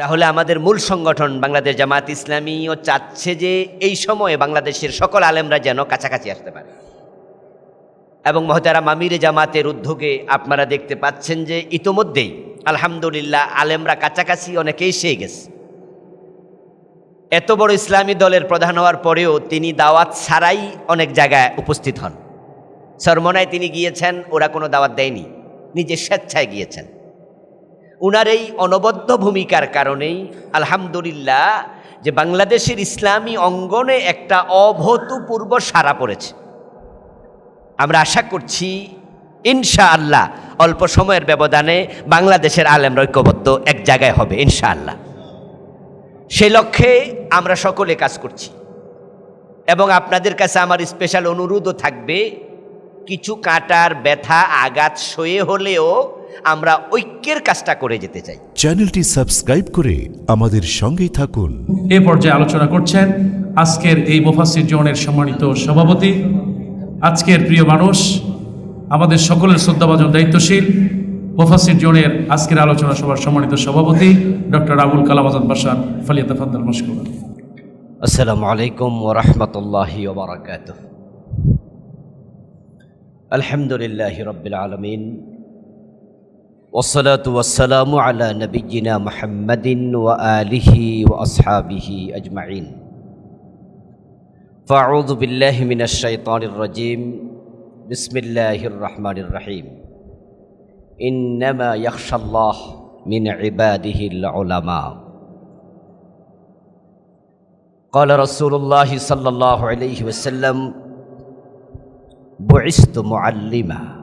তাহলে আমাদের মূল সংগঠন বাংলাদেশ জামাত ইসলামীও চাচ্ছে যে এই সময়ে বাংলাদেশের সকল আলেমরা যেন কাছাকাছি আসতে পারে। এবং মহতারা মামিরে জামাতের উদ্যোগে আপনারা দেখতে পাচ্ছেন যে ইতোমধ্যেই আলহামদুলিল্লাহ আলেমরা কাছাকাছি অনেকেই এসে গেছে। এত বড় ইসলামী দলের প্রধান হওয়ার পরেও তিনি দাওয়াত ছাড়াই অনেক জায়গায় উপস্থিত হন। সরমনায় তিনি গিয়েছেন, ওরা কোনো দাওয়াত দেয়নি। নিজে স্বেচ্ছায় গিয়েছেন। উনার এই অনবদ্য ভূমিকার কারণেই আলহামদুলিল্লাহ যে বাংলাদেশের ইসলামী অঙ্গনে একটা অভূতপূর্ব সারা পড়েছে। আমরা আশা করছি ইনশা আল্লাহ অল্প সময়ের ব্যবধানে বাংলাদেশের আলেম ঐক্যবদ্ধ এক জায়গায় হবে ইনশা আল্লাহ সেই লক্ষ্যে আমরা সকলে কাজ করছি এবং আপনাদের কাছে আমার স্পেশাল অনুরোধও থাকবে, কিছু কাটার ব্যথা আঘাত সয়ে হলেও আমরা ঐক্যের কাজটা করে যেতে চাই। চ্যানেলটি সাবস্ক্রাইব করে আমাদের সঙ্গেই থাকুন। এ পর্যায়ে আলোচনা করছেন আজকের এই মুফাসির জোনের সম্মানিত সভাপতি আজকের প্রিয় মানুষ আমাদের সকলের শ্রদ্ধাভাজন দায়িত্বশীল মুফাসির জোনের আজকের আলোচনা সভার সম্মানিত সভাপতি ডক্টর আবুল কালাম আজাদ বাসার ফালিয়া তাফাদ্দাল মশকুর আসসালামু আলাইকুম ওরহমতুল্লাহি ওবরাকাত আলহামদুলিল্লাহ রবিল আলমিন। والصلاة والسلام على نبينا محمد وآله وأصحابه أجمعين. فأعوذ بالله من الشيطان الرجيم. بسم الله الرحمن الرحيم. إنما يخشى الله من عباده العلماء. قال رسول الله صلى الله عليه وسلم بعثت معلما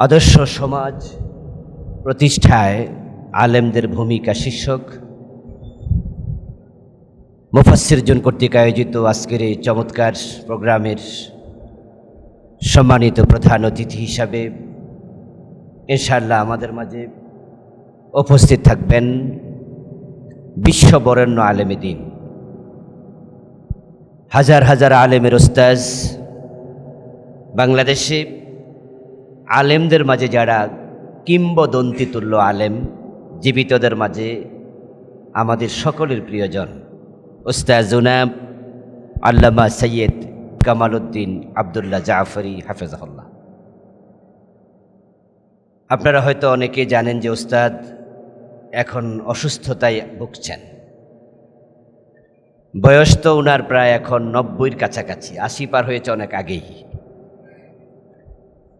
আদর্শ সমাজ প্রতিষ্ঠায় আলেমদের ভূমিকা শীর্ষক। মুফাসির জন কর্তৃক আয়োজিত আজকের এই চমৎকার প্রোগ্রামের সম্মানিত প্রধান অতিথি হিসাবে ইনশাআল্লাহ আমাদের মাঝে উপস্থিত থাকবেন বিশ্ববরেণ্য আলেমে দিন। হাজার হাজার আলেমের ওস্তাজ বাংলাদেশে আলেমদের মাঝে যারা কিংবদন্তি তুল্য আলেম, জীবিতদের মাঝে আমাদের সকলের প্রিয়জন। ওস্তাজ জুনাব আল্লামা সৈয়দ কামাল উদ্দিন আবদুল্লাহ জাফরি হাফেজাহুল্লাহ। আপনারা হয়তো অনেকে জানেন যে ওস্তাদ এখন অসুস্থতায় ভুগছেন। বয়স তো উনার প্রায় এখন নব্বইয়ের কাছাকাছি, আশি পার হয়েছে অনেক আগেই।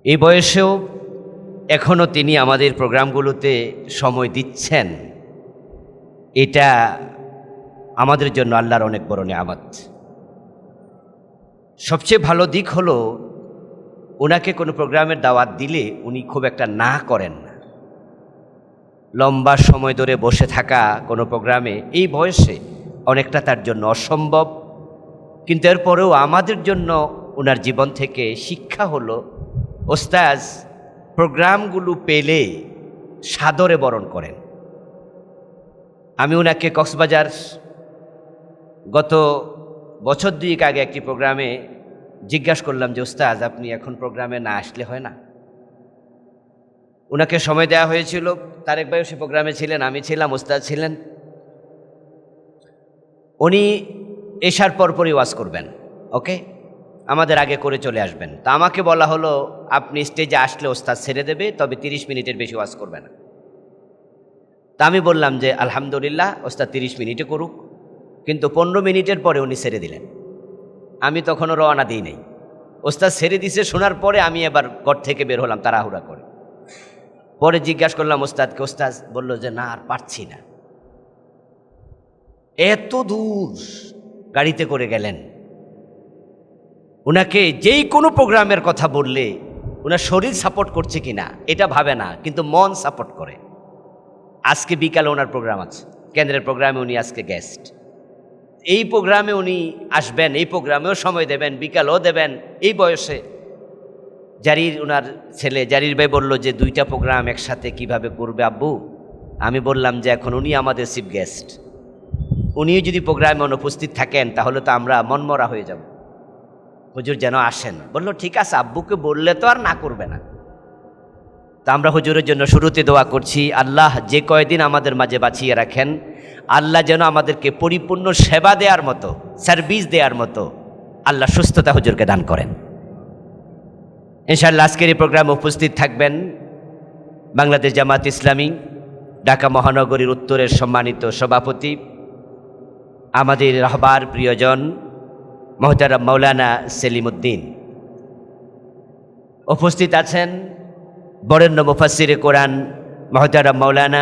এই বয়সেও এখনও তিনি আমাদের প্রোগ্রামগুলোতে সময় দিচ্ছেন। এটা আমাদের জন্য আল্লাহর অনেক বড় নেয়ামত। সবচেয়ে ভালো দিক হলো, ওনাকে কোনো প্রোগ্রামের দাওয়াত দিলে উনি খুব একটা না করেন না। লম্বা সময় ধরে বসে থাকা কোনো প্রোগ্রামে এই বয়সে অনেকটা তার জন্য অসম্ভব। কিন্তু এরপরেও আমাদের জন্য ওনার জীবন থেকে শিক্ষা হলো ওস্তাজ প্রোগ্রামগুলো পেলে সাদরে বরণ করেন। আমি ওনাকে কক্সবাজার গত বছর দুয়েক আগে একটি প্রোগ্রামে জিজ্ঞাসা করলাম যে ওস্তাজ আপনি এখন প্রোগ্রামে না আসলে হয় না? ওনাকে সময় দেওয়া হয়েছিল। তারেক ভাইও সে প্রোগ্রামে ছিলেন, আমি ছিলাম, ওস্তাদ ছিলেন। উনি এসার পরপরই ওয়াজ করবেন, ওকে? আমাদের আগে করে চলে আসবেন। তা আমাকে বলা হলো, আপনি স্টেজে আসলে ওস্তাদ ছেড়ে দেবে, তবে তিরিশ মিনিটের বেশি ওয়াজ করবে না। তা আমি বললাম যে, আলহামদুলিল্লাহ, ওস্তাদ তিরিশ মিনিটে করুক। কিন্তু পনেরো মিনিটের পরে উনি ছেড়ে দিলেন। আমি তখনও রওনা দিই নাই। ওস্তাদ ছেড়ে দিছে, শোনার পরে আমি এবার ঘর থেকে বের হলাম তাড়াহুড়া করে। পরে জিজ্ঞাসা করলাম ওস্তাদকে, ওস্তাদ, বলল যে, না, আর পারছি না। এত দূর গাড়িতে করে গেলেন। ওনাকে যেই কোনো প্রোগ্রামের কথা বললে ওনার শরীর সাপোর্ট করছে কি না এটা ভাবে না, কিন্তু মন সাপোর্ট করে। আজকে বিকালে ওনার প্রোগ্রাম আছে। কেন্দ্রের প্রোগ্রামে উনি আজকে গেস্ট এই প্রোগ্রামে উনি আসবেন, এই প্রোগ্রামেও সময় দেবেন, বিকালও দেবেন, এই বয়সে। জারির ওনার ছেলে, জারির ভাই বলল যে, দুইটা প্রোগ্রাম একসাথে কীভাবে করবে আব্বু? আমি বললাম যে, এখন উনি আমাদের চিফ গেস্ট উনিও যদি প্রোগ্রামে অনুপস্থিত থাকেন, তাহলে তো আমরা মনমরা হয়ে যাব। হুজুর যেন আসেন। বলল, ঠিক আছে, আব্বুকে বললে তো আর না করবে না। তা আমরা হুজুরের জন্য শুরুতে দোয়া করছি, আল্লাহ, যে কয়দিন আমাদের মাঝে বাঁচিয়ে রাখেন, আল্লাহ যেন আমাদেরকে পরিপূর্ণ সেবা দেওয়ার মতো, সার্ভিস দেওয়ার মতো, আল্লাহ সুস্থতা হুজুরকে দান করেন। ইনশাআল্লাহ আজকের এই প্রোগ্রামে উপস্থিত থাকবেন বাংলাদেশ জামাত ইসলামী, ঢাকা মহানগরীর উত্তরের সম্মানিত সভাপতি, আমাদের রহবার প্রিয়জন মহতারাম মৌলানা সেলিম উদ্দিন উপস্থিত আছেন বরেণ্য মুফাসিরে কোরআন মহতারাম মৌলানা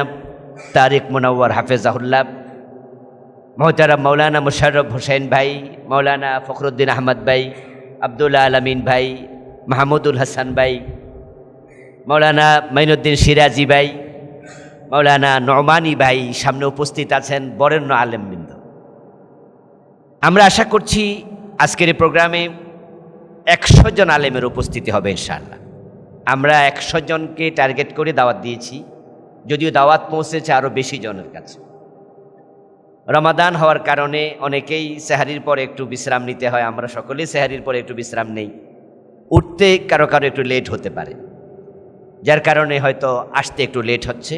তারিক মুনাওয়ার হাফেজাহুল্লাহ, মহতারাম মৌলানা মুশাররফ হোসেন ভাই মৌলানা ফখরুদ্দিন আহমদ ভাই আবদুল্লাহ আলমিন ভাই, মাহমুদুল হাসান ভাই মৌলানা মাইনুদ্দিন সিরাজি ভাই মৌলানা নমানি ভাই সামনে উপস্থিত আছেন বরেণ্য আলেমবৃন্দ। আমরা আশা করছি আজকের এই প্রোগ্রামে একশো জন আলেমের উপস্থিতি হবে, ইনশাআল্লাহ। আমরা একশো জনকে টার্গেট করে দাওয়াত দিয়েছি, যদিও দাওয়াত পৌঁছেছে আরও বেশি জনের কাছে। রমাদান হওয়ার কারণে অনেকেই সেহারির পরে একটু বিশ্রাম নিতে হয়, আমরা সকলেই সেহারির পরে একটু বিশ্রাম নেই। উঠতে কারও কারও একটু লেট হতে পারে, যার কারণে হয়তো আসতে একটু লেট হচ্ছে।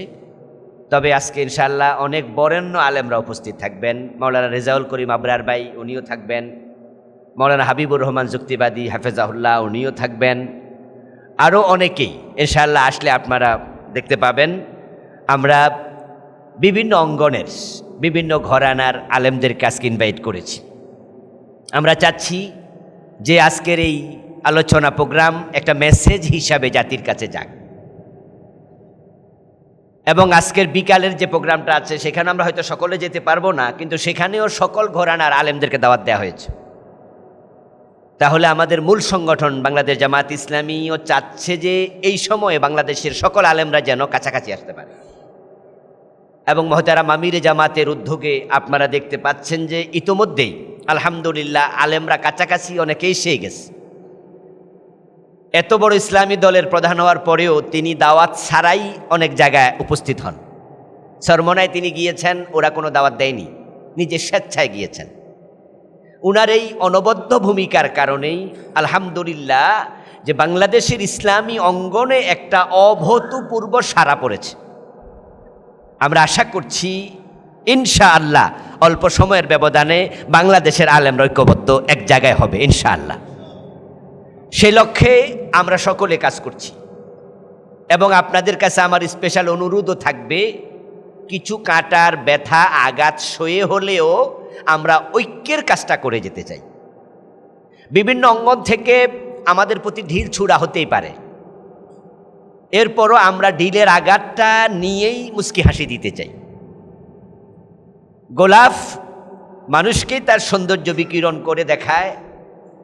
তবে আজকে ইনশাল্লাহ অনেক বরেণ্য আলেমরা উপস্থিত থাকবেন। মৌলানা রেজাউল করিম আবরার ভাই, উনিও থাকবেন। মৌলানা হাবিবুর রহমান যুক্তিবাদী হাফেজাহুল্লাহ, উনিও থাকবেন। আরও অনেকেই ইনশাল্লাহ আসলে আপনারা দেখতে পাবেন। আমরা বিভিন্ন অঙ্গনের, বিভিন্ন ঘরানার আলেমদেরকে আজকে ইনভাইট করেছি। আমরা চাচ্ছি যে আজকের এই আলোচনা প্রোগ্রাম একটা মেসেজ হিসাবে জাতির কাছে যাক। এবং আজকের বিকালের যে প্রোগ্রামটা আছে, সেখানে আমরা হয়তো সকলে যেতে পারব না, কিন্তু সেখানেও সকল ঘরানার আলেমদেরকে দাওয়াত দেওয়া হয়েছে। তাহলে আমাদের মূল সংগঠন বাংলাদেশ জামাত ইসলামীও চাচ্ছে যে এই সময়ে বাংলাদেশের সকল আলেমরা যেন কাছাকাছি আসতে পারে। এবং মহতারা মামিরে জামাতের উদ্যোগে আপনারা দেখতে পাচ্ছেন যে ইতোমধ্যেই আলহামদুলিল্লাহ আলেমরা কাছাকাছি অনেকে এসে গেছে। এত বড় ইসলামী দলের প্রধান হওয়ার পরেও তিনি দাওয়াত ছাড়াই অনেক জায়গায় উপস্থিত হন। সরমনায় তিনি গিয়েছেন, ওরা কোনো দাওয়াত দেয়নি। নিজে স্বেচ্ছায় গিয়েছেন। উনার এই অনবদ্য ভূমিকার কারণেই আলহামদুলিল্লাহ যে বাংলাদেশের ইসলামী অঙ্গনে একটা অভূতপূর্ব সারা পড়েছে। আমরা আশা করছি ইনশা আল্লাহ অল্প সময়ের ব্যবধানে বাংলাদেশের আলেম ঐক্যবদ্ধ এক জায়গায় হবে ইনশা আল্লাহ সেই লক্ষ্যে আমরা সকলে কাজ করছি। এবং আপনাদের কাছে আমার স্পেশাল অনুরোধও থাকবে, কিছু কাটার ব্যথা আঘাত সয়ে হলেও আমরা ঐক্যের কাজটা করে যেতে চাই। বিভিন্ন অঙ্গন থেকে আমাদের প্রতি ঢিল ছুড়া হতেই পারে। এরপরও আমরা ঢিলের আঘাতটা নিয়েই মুস্কি হাসি দিতে চাই। গোলাপ মানুষকে তার সৌন্দর্য বিকিরণ করে দেখায়,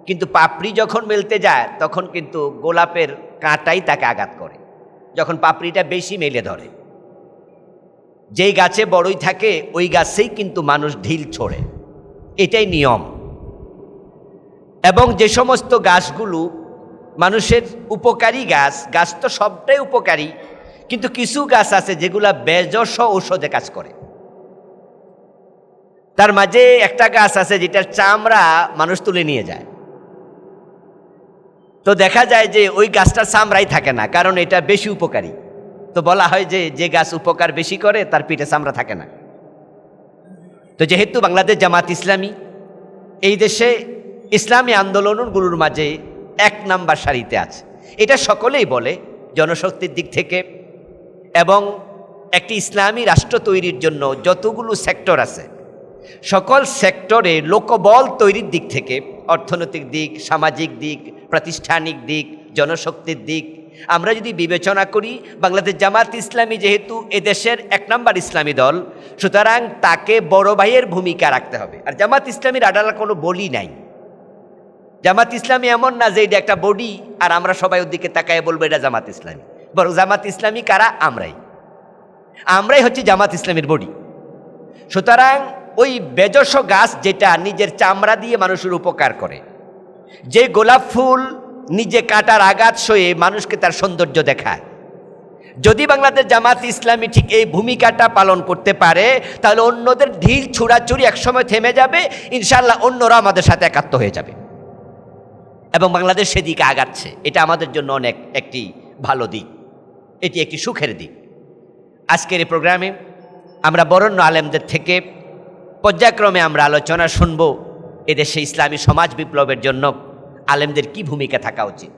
কিন্তু পাপড়ি যখন মেলতে যায়, তখন কিন্তু গোলাপের কাঁটাই তাকে আঘাত করে, যখন পাপড়িটা বেশি মেলে ধরে। যেই গাছে বড়ই থাকে, ওই গাছেই কিন্তু মানুষ ঢিল ছোড়ে। এটাই নিয়ম। এবং যে সমস্ত গাছগুলো মানুষের উপকারী গাছ গাছ তো সবটাই উপকারী, কিন্তু কিছু গাছ আছে যেগুলা বেজস ঔষধে কাজ করে। তার মাঝে একটা গাছ আছে যেটার চামড়া মানুষ তুলে নিয়ে যায়। তো দেখা যায় যে ওই গাছটার চামড়াই থাকে না, কারণ এটা বেশি উপকারী। তো বলা হয় যে যে গাছ উপকার বেশি করে, তার পিঠে চামড়া থাকে না। তো যেহেতু বাংলাদেশ জামাত ইসলামী, এই দেশে ইসলামী আন্দোলনগুলোর মাঝে এক নাম্বার সারিতে আছে। এটা সকলেই বলে, জনশক্তির দিক থেকে, এবং একটি ইসলামী রাষ্ট্র তৈরির জন্য যতগুলো সেক্টর আছে, সকল সেক্টরে লোকবল তৈরির দিক থেকে, অর্থনৈতিক দিক, সামাজিক দিক, প্রাতিষ্ঠানিক দিক, জনশক্তির দিক আমরা যদি বিবেচনা করি, বাংলাদেশ জামাত ইসলামী যেহেতু এদেশের এক নম্বর ইসলামী দল, সুতরাং তাকে বড় ভাইয়ের ভূমিকা রাখতে হবে। আর জামাত ইসলামীর আডালা কোনো বলি নাই। জামাত ইসলামী এমন না যে এটা একটা বডি, আর আমরা সবাই ওর দিকে তাকায় বলব, এটা জামাত ইসলামী। বরং জামাত ইসলামী কারা? আমরাই। আমরাই হচ্ছে জামাত ইসলামীর বডি। সুতরাং ওই বেজস গাছ যেটা নিজের চামড়া দিয়ে মানুষের উপকার করে, যে গোলাপ ফুল নিজে কাটার আঘাত সয়ে মানুষকে তার সৌন্দর্য দেখায়। যদি বাংলাদেশ জামাত ইসলামী ঠিক এই ভূমিকাটা পালন করতে পারে, তাহলে অন্যদের ঢিল ছুড়াছুড়ি একসময় থেমে যাবে ইনশাল্লাহ অন্যরা আমাদের সাথে একাত্ম হয়ে যাবে। এবং বাংলাদেশ সেদিকে আগাচ্ছে। এটা আমাদের জন্য অনেক একটি ভালো দিক। এটি একটি সুখের দিক। আজকের এই প্রোগ্রামে আমরা বরণ্য আলেমদের থেকে পর্যায়ক্রমে আমরা আলোচনা শুনব এদেশে ইসলামী সমাজ বিপ্লবের জন্য। আলেমদের কি ভূমিকা থাকা উচিত?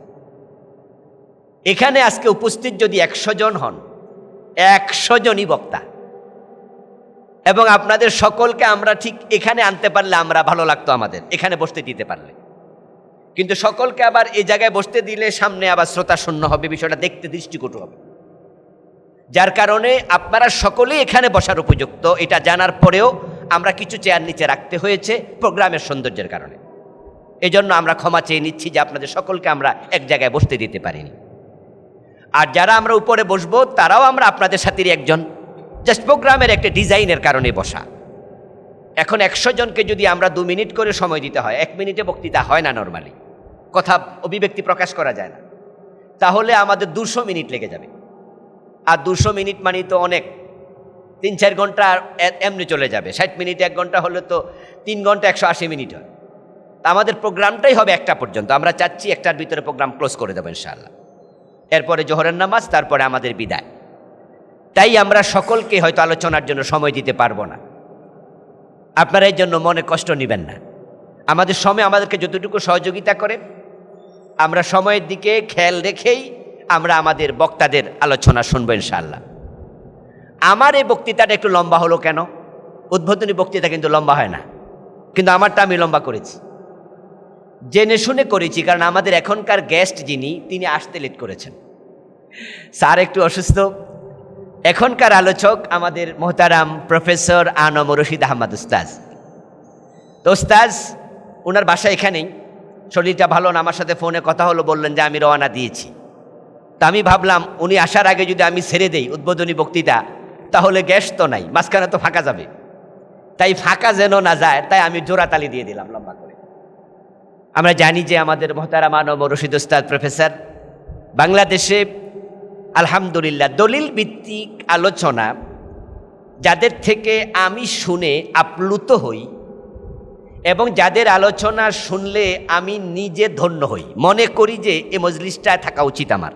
এখানে আজকে উপস্থিত যদি একশো জন হন, একশো জনই বক্তা। এবং আপনাদের সকলকে আমরা ঠিক এখানে আনতে পারলে আমরা ভালো লাগতো আমাদের, এখানে বসতে দিতে পারলে। কিন্তু সকলকে আবার এই জায়গায় বসতে দিলে সামনে আবার শ্রোতা শূন্য হবে, বিষয়টা দেখতে দৃষ্টিকটু হবে। যার কারণে আপনারা সকলেই এখানে বসার উপযুক্ত, এটা জানার পরেও আমরা কিছু চেয়ার নিচে রাখতে হয়েছে, প্রোগ্রামের সৌন্দর্যের কারণে। এজন্য আমরা ক্ষমা চেয়ে নিচ্ছি যে আপনাদের সকলকে আমরা এক জায়গায় বসতে দিতে পারিনি। আর যারা আমরা উপরে বসবো, তারাও আমরা আপনাদের সাথেই একজন। জাস্ট প্রোগ্রামের একটা ডিজাইনের কারণে বসা। এখন একশো জনকে যদি আমরা দু মিনিট করে সময় দিতে হয়, এক মিনিটে বক্তৃতা হয় না নর্মালি কথা অভিব্যক্তি প্রকাশ করা যায় না। তাহলে আমাদের দুশো মিনিট লেগে যাবে। আর দুশো মিনিট মানে তো অনেক। তিন চার ঘণ্টা এমনি চলে যাবে। ষাট মিনিট এক ঘণ্টা হলে তো তিন ঘণ্টা একশো আশি মিনিট হয়। আমাদের প্রোগ্রামটাই হবে একটা পর্যন্ত। আমরা চাচ্ছি একটার ভিতরে প্রোগ্রাম ক্লোজ করে দেবো ইনশাআল্লাহ। এরপরে জোহরের নামাজ, তারপরে আমাদের বিদায়। তাই আমরা সকলকে হয়তো আলোচনার জন্য সময় দিতে পারব না। আপনারা এই জন্য মনে কষ্ট নেবেন না। আমাদের সময় আমাদেরকে যতটুকু সহযোগিতা করে, আমরা সময়ের দিকে খেয়াল রেখেই আমরা আমাদের বক্তাদের আলোচনা শুনব ইনশাআল্লাহ। আমার এই বক্তৃতাটা একটু লম্বা হলো কেন? উদ্বোধনী বক্তৃতা কিন্তু লম্বা হয় না। কিন্তু আমারটা আমি লম্বা করেছি। জেনে শুনে করেছি, কারণ আমাদের এখনকার গেস্ট যিনি, তিনি আসতে লেট করেছেন। স্যার একটু অসুস্থ। এখনকার আলোচক আমাদের মোহতারাম প্রফেসর আনম রশিদ আহমদ উস্তাজ তো উস্তাজ ওনার বাসা এখানেই। শরীরটা ভালো না, আমার সাথে ফোনে কথা হলো, বললেন যে আমি রওনা দিয়েছি। তা আমি ভাবলাম, উনি আসার আগে যদি আমি ছেড়ে দেই উদ্বোধনী বক্তৃতা, তাহলে গ্যাস তো নাই, মাঝখানে তো ফাঁকা যাবে। তাই ফাঁকা যেন না যায়, তাই আমি জোড়াতালি দিয়ে দিলাম লম্বা করে। আমরা জানি যে আমাদের মহতারা মানব রশিদ উস্তাদ প্রফেসর, বাংলাদেশে আলহামদুলিল্লাহ দলিল ভিত্তিক আলোচনা যাদের থেকে আমি শুনে আপ্লুত হই এবং যাদের আলোচনা শুনলে আমি নিজে ধন্য হই। মনে করি যে এ মজলিসটায় থাকা উচিত আমার।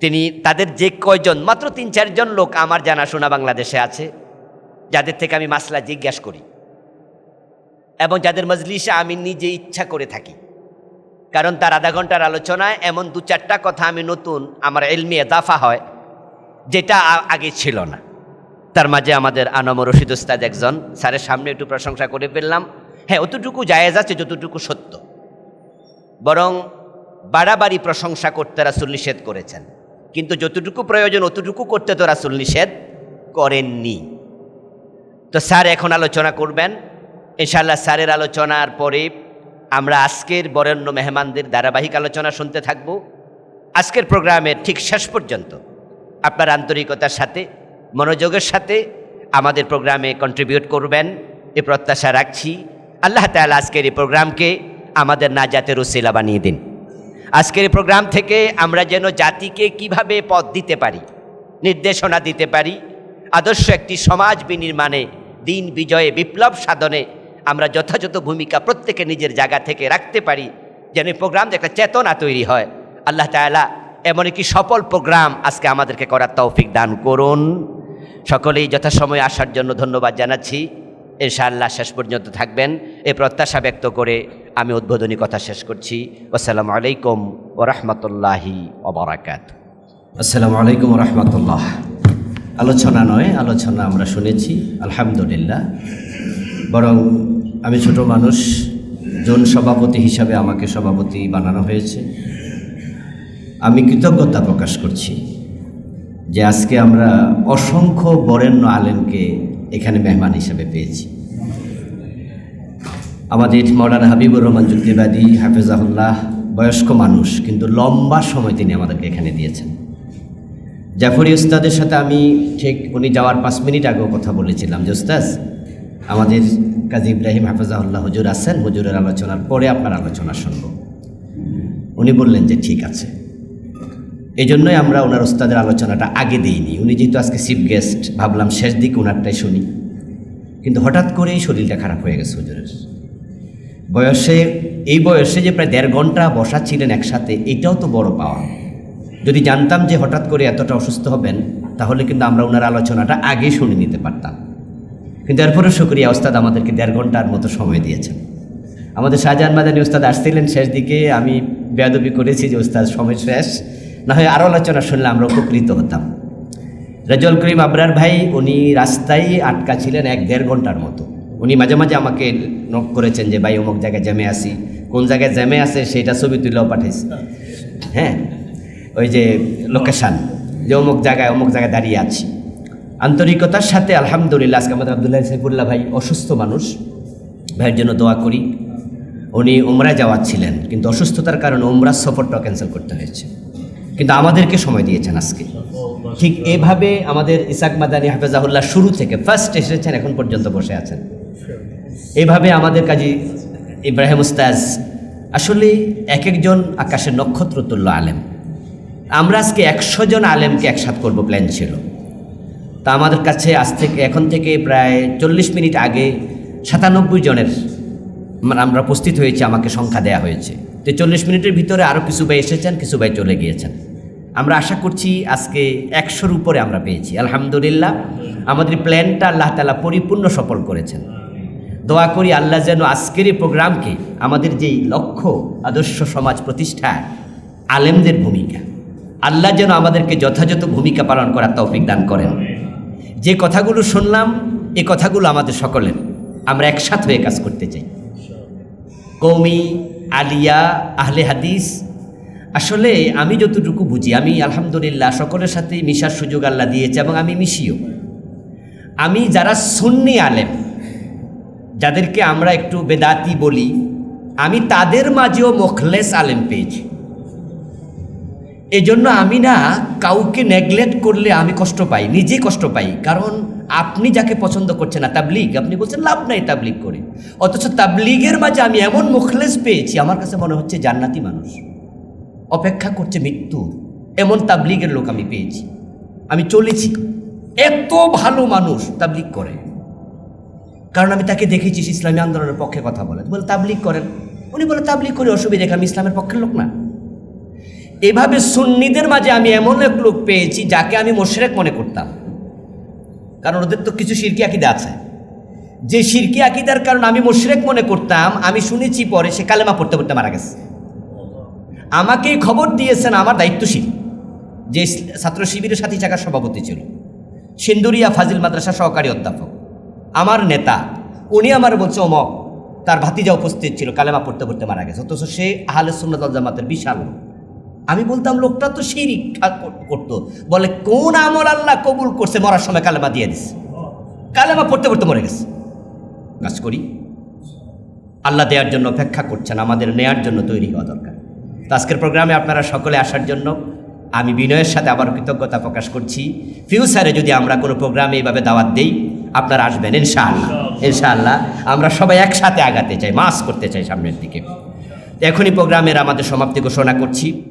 তিনি, তাদের যে কয়জন, মাত্র তিন চারজন লোক আমার জানাশোনা বাংলাদেশে আছে, যাদের থেকে আমি মাসলা জিজ্ঞাসা করি। এবং যাদের মজলিসে আমি নিজে ইচ্ছা করে থাকি। কারণ তার আধা ঘণ্টার আলোচনায় এমন দু চারটা কথা আমি নতুন, আমার এলমি এদাফা হয়, যেটা আগে ছিল না। তার মাঝে আমাদের আনম রশিদ উস্তাদ একজন, স্যারের সামনে একটু প্রশংসা করে ফেললাম। হ্যাঁ অতটুকু জায়েজ আছে, যতটুকু সত্য। বরং বাড়াবাড়ি প্রশংসা করতে রাসুল নিষেধ করেছেন। কিন্তু যতটুকু প্রয়োজন, অতটুকু করতে তো রাসুল নিষেধ করেননি। তো স্যার এখন আলোচনা করবেন। ইনশাআল্লাহ স্যারের আলোচনার পরে আমরা আজকের বরেণ্য মেহমানদের ধারাবাহিক আলোচনা শুনতে থাকব। আজকের প্রোগ্রামের ঠিক শেষ পর্যন্ত আপনার আন্তরিকতার সাথে, মনোযোগের সাথে আমাদের প্রোগ্রামে কন্ট্রিবিউট করবেন, এ প্রত্যাশা রাখছি। আল্লাহ তাআলা আজকের এই প্রোগ্রামকে আমাদের না জাতের উসিলা বানিয়ে দিন। আজকের এই প্রোগ্রাম থেকে আমরা যেন জাতিকে কীভাবে পথ দিতে পারি, নির্দেশনা দিতে পারি, আদর্শ একটি সমাজ বিনির্মাণে, দিন বিজয়ে বিপ্লব সাধনে আমরা যথাযথ ভূমিকা প্রত্যেকে নিজের জায়গা থেকে রাখতে পারি, যেন এই প্রোগ্রাম একটা চেতনা তৈরি হয়। আল্লাহ তাআলা এমন একটি সফল প্রোগ্রাম আজকে আমাদেরকে করার তৌফিক দান করুন। সকলেই যথাসময়ে আসার জন্য ধন্যবাদ জানাচ্ছি। ইনশাআল্লাহ শেষ পর্যন্ত থাকবেন। এই প্রত্যাশা ব্যক্ত করে আমি উদ্বোধনী কথা শেষ করছি। আসসালামু আলাইকুম ওরহমতুল্লাহি ওবরাকাত। আসসালামু আলাইকুম রহমতুল্লাহ আলোচনা নয়, আলোচনা আমরা শুনেছি, আলহামদুলিল্লাহ। বরং আমি ছোট মানুষ, জন সভাপতি হিসাবে আমাকে সভাপতি বানানো হয়েছে। আমি কৃতজ্ঞতা প্রকাশ করছি যে আজকে আমরা অসংখ্য বরেণ্য আলেমকে এখানে মেহমান হিসেবে পেয়েছি। আমাদের মৌলানা হাবিবুর রহমান যুক্তিবাদী, হাফেজাহুল্লাহ, বয়স্ক মানুষ, কিন্তু লম্বা সময় তিনি আমাদেরকে এখানে দিয়েছেন। জাফরি উস্তাদের সাথে আমি ঠিক, উনি যাওয়ার পাঁচ মিনিট আগেও কথা বলেছিলাম যে উস্তাজ আমাদের কাজী ইব্রাহিম হাফেজাহুল্লাহ হুজুর আছেন, হুজুরের আলোচনার পরে আপনার আলোচনা শুনব। উনি বললেন যে ঠিক আছে। এই জন্যই আমরা ওনার উস্তাদের আলোচনাটা আগে দিইনি। উনি যেহেতু আজকে চিফ গেস্ট, ভাবলাম শেষ দিক ওনারটাই শুনি। কিন্তু হঠাৎ করেই শরীরটা খারাপ হয়ে গেছে হুজুরের। বয়সে, এই বয়সে যে প্রায় দেড় ঘণ্টা বসা ছিলেন একসাথে, এটাও তো বড় পাওয়া। যদি জানতাম যে হঠাৎ করে এতটা অসুস্থ হবেন, তাহলে কিন্তু আমরা ওনার আলোচনাটা আগে শুনে নিতে পারতাম। কিন্তু এরপরেও শুক্রিয়া, ওস্তাদ আমাদেরকে দেড় ঘণ্টার মতো সময় দিয়েছেন। আমাদের শাহজাহান মাদানী ওস্তাদ আসছিলেন শেষ দিকে, আমি বেয়াদবি করেছি যে ওস্তাদ সময় শেষ, না হয় আরও আলোচনা শুনলে আমরা উপকৃত হতাম। রেজল করিম আবরার ভাই, উনি রাস্তায় আটকা ছিলেন এক দেড় ঘণ্টার মতো। উনি মাঝে মাঝে আমাকে নক করেছেন যে, ভাই, অমুক জায়গায় জ্যামে আসি কোন জায়গায় জ্যামে আছে সেটা ছবি তুলেও পাঠাইছি হ্যাঁ ওই যে লোকেশান, যে অমুক জায়গায় অমুক জায়গায় দাঁড়িয়ে আছি। আন্তরিকতার সাথে আলহামদুলিল্লাহ, আজকে আমাদের আবদুল্লাহ সাইফুল্লাহ ভাই অসুস্থ মানুষ। ভাইয়ের জন্য দোয়া করি। উনি উমরায় যাওয়ার ছিলেন, কিন্তু অসুস্থতার কারণে উমরার সফরটাও ক্যান্সেল করতে হয়েছে। কিন্তু আমাদেরকে সময় দিয়েছেন আজকে। ঠিক এভাবে আমাদের ইসাক মাদানী হাফেজাহুল্লাহ শুরু থেকে ফার্স্ট এসেছেন, এখন পর্যন্ত বসে আছেন। এভাবে আমাদের কাজী ইব্রাহিম উস্তাজ আসলে এক একজন আকাশের নক্ষত্র তুল্য আলেম। আমরা আজকে একশো জন আলেমকে একসাথ করব প্ল্যান ছিল। তা আমাদের কাছে আজ থেকে, এখন থেকে প্রায় চল্লিশ মিনিট আগে সাতানব্বই জনের আমরা উপস্থিত হয়েছি, আমাকে সংখ্যা দেয়া হয়েছে। তো চল্লিশ মিনিটের ভিতরে আরও কিছু ভাই এসেছেন, কিছু ভাই চলে গিয়েছেন। আমরা আশা করছি আজকে একশোর উপরে আমরা পেয়েছি। আলহামদুলিল্লাহ, আমাদের প্ল্যানটা আল্লাহ তালা পরিপূর্ণ সফল করেছেন। দোয়া করি আল্লাহ যেন আজকের এই প্রোগ্রামকে আমাদের যেই লক্ষ্য, আদর্শ সমাজ প্রতিষ্ঠায় আলেমদের ভূমিকা, আল্লাহ যেন আমাদেরকে যথাযথ ভূমিকা পালন করার তৌফিক দান করেন। যে কথাগুলো শুনলাম, এ কথাগুলো আমাদের সকলের। আমরা একসাথ হয়ে কাজ করতে চাই। কৌমি, আলিয়া, আহলে হাদিস, আসলে আমি যতটুকু বুঝি, আমি আলহামদুলিল্লাহ সকলের সাথেই মিশার সুযোগ আল্লাহ দিয়েছে এবং আমি মিশিও। আমি যারা সুন্নি আলেম, যাদেরকে আমরা একটু বেদাতি বলি, আমি তাদের মাঝেও মোখলেস আলেম পেয়েছি। এজন্য আমি না কাউকে নেগলেক্ট করলে আমি কষ্ট পাই নিজে কষ্ট পাই। কারণ আপনি যাকে পছন্দ করছেন না, তাবলিগ, আপনি বলছেন লাভ নাই তাবলিগ করে। অথচ তাবলিগের মাঝে আমি এমন মুখলেস পেয়েছি, আমার কাছে মনে হচ্ছে জান্নাতি মানুষ। অপেক্ষা করছে মৃত্যু, এমন তাবলিগের লোক আমি পেয়েছি। আমি চলেছি। এত ভালো মানুষ তাবলিগ করে। কারণ আমি তাকে দেখেছি ইসলামী আন্দোলনের পক্ষে কথা বলে। বলে, তাবলিগ করেন। উনি বলে, তাবলিগ করে, অসুবিধা আমি ইসলামের পক্ষের লোক না। এভাবে সুন্নিদের মাঝে আমি এমন এক লোক পেয়েছি যাকে আমি মোশরেক মনে করতাম। কারণ ওদের তো কিছু শিরকি আকিদা আছে। যে শিরকি আকিদার কারণ আমি মোশরেক মনে করতাম, আমি শুনেছি পরে সে কালেমা পড়তে পড়তে মারা গেছে। আমাকে খবর দিয়েছেন আমার দায়িত্বশীল, যে ছাত্র শিবিরের সাথী শাখার সভাপতি ছিল। সিন্দুরিয়া ফাজিল মাদ্রাসা সহকারী অধ্যাপক। আমার নেতা, উনি আমার বলছে অমক তার ভাতিজা উপস্থিত ছিল, কালেমা পড়তে পড়তে মারা গেছে। অথচ সে আহলে সুন্নত জামাতের বিশাল লোক। আমি বলতাম, লোকটা তো শিরিক করতো। বলে, কোন আমল আল্লাহ কবুল করছে, মরার সময় কালেমা দিয়ে দিস। কালেমা পড়তে পড়তে মরে গেছে। কাজ করি। আল্লাহ দেওয়ার জন্য অপেক্ষা করছেন, আমাদের নেয়ার জন্য তৈরি হওয়া দরকার। তো আজকের প্রোগ্রামে আপনারা সকলে আসার জন্য আমি বিনয়ের সাথে আবার কৃতজ্ঞতা প্রকাশ করছি। ফিউচারে যদি আমরা কোনো প্রোগ্রামে এইভাবে দাওয়াত দেই, আপনারা আসবেন, ইনশাআল্লাহ। ইনশাআল্লাহ। আমরা সবাই একসাথে আগাতে চাই মাস করতে চাই সামনের দিকে। এখনই প্রোগ্রামের আমাদের সমাপ্তি ঘোষণা করছি।